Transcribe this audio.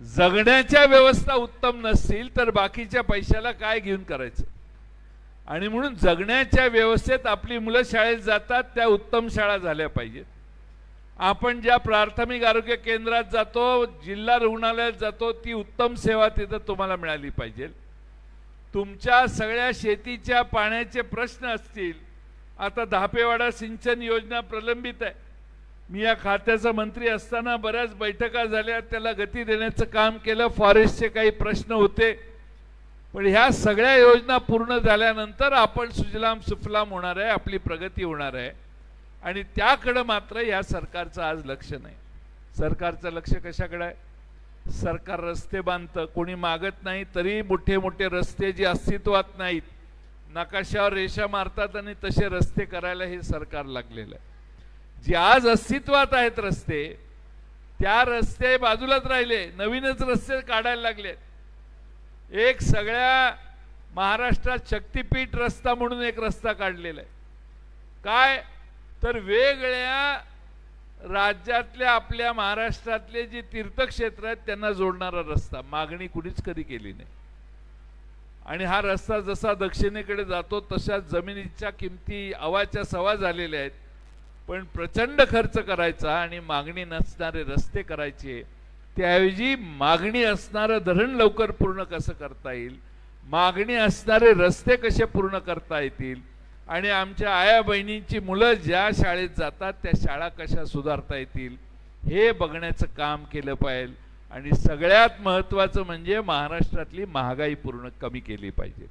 जगण्याच्या व्यवस्था उत्तम नसतील तर बाकीच्या पैशाला काय घेऊन करायचं? आणि म्हणून जगण्याच्या व्यवस्थेत आपली मुलं शाळेत जातात त्या उत्तम शाळा झाल्या पाहिजेत. आपण ज्या प्राथमिक आरोग्य केंद्रात जातो जिल्हा रुग्णालयात जातो ती उत्तम सेवा तिथं तुम्हाला मिळाली पाहिजे. तुमच्या सगळ्या शेतीच्या पाण्याचे प्रश्न असतील. आता धापेवाडा सिंचन योजना प्रलंबित आहे. मी या खात्याचा मंत्री असताना बऱ्याच बैठका झाल्या त्याला गती देण्याचं काम केलं फॉरेस्टचे काही प्रश्न होते. पण ह्या सगळ्या योजना पूर्ण झाल्यानंतर आपण सुजलाम सुफलाम होणार आहे आपली प्रगती होणार आहे. आणि त्याकडं मात्र या सरकारचं आज लक्ष नाही. सरकारचं लक्ष कशाकडं आहे? सरकार रस्ते बांधतं कोणी मागत नाही तरी मोठे मोठे रस्ते जे अस्तित्वात नाहीत नकाशावर रेषा मारतात आणि तसे रस्ते करायला हे सरकार लागलेलं आहे. जे आज अस्तित्वात आहेत रस्ते त्या रस्ते बाजूलाच राहिले नवीनच रस्ते काढायला लागले एक सगळ्या महाराष्ट्रात शक्तीपीठ रस्ता म्हणून एक रस्ता काढलेला आहे. काय? तर वेगळ्या राज्यातल्या आपल्या महाराष्ट्रातले जे तीर्थक्षेत्र आहेत त्यांना जोडणारा रस्ता. मागणी कुणीच कधी केली नाही. आणि हा रस्ता जसा दक्षिणेकडे जातो तशा जमिनीच्या किमती अवाच्या सवा झालेल्या आहेत. पण प्रचंड खर्च करायचा आणि मागणी नसणारे रस्ते करायचे त्याऐवजी मागणी असणारं धरण लवकर पूर्ण कसं करता येईल? मागणी असणारे रस्ते कसे पूर्ण करता येतील? आणि आमच्या आया बहिणींची मुलं ज्या शाळेत जातात त्या शाळा कशा सुधारता येतील? हे बघण्याचं काम केलं पाहिजे. आणि सगळ्यात महत्त्वाचं म्हणजे महाराष्ट्रातली महागाई पूर्ण कमी केली पाहिजे.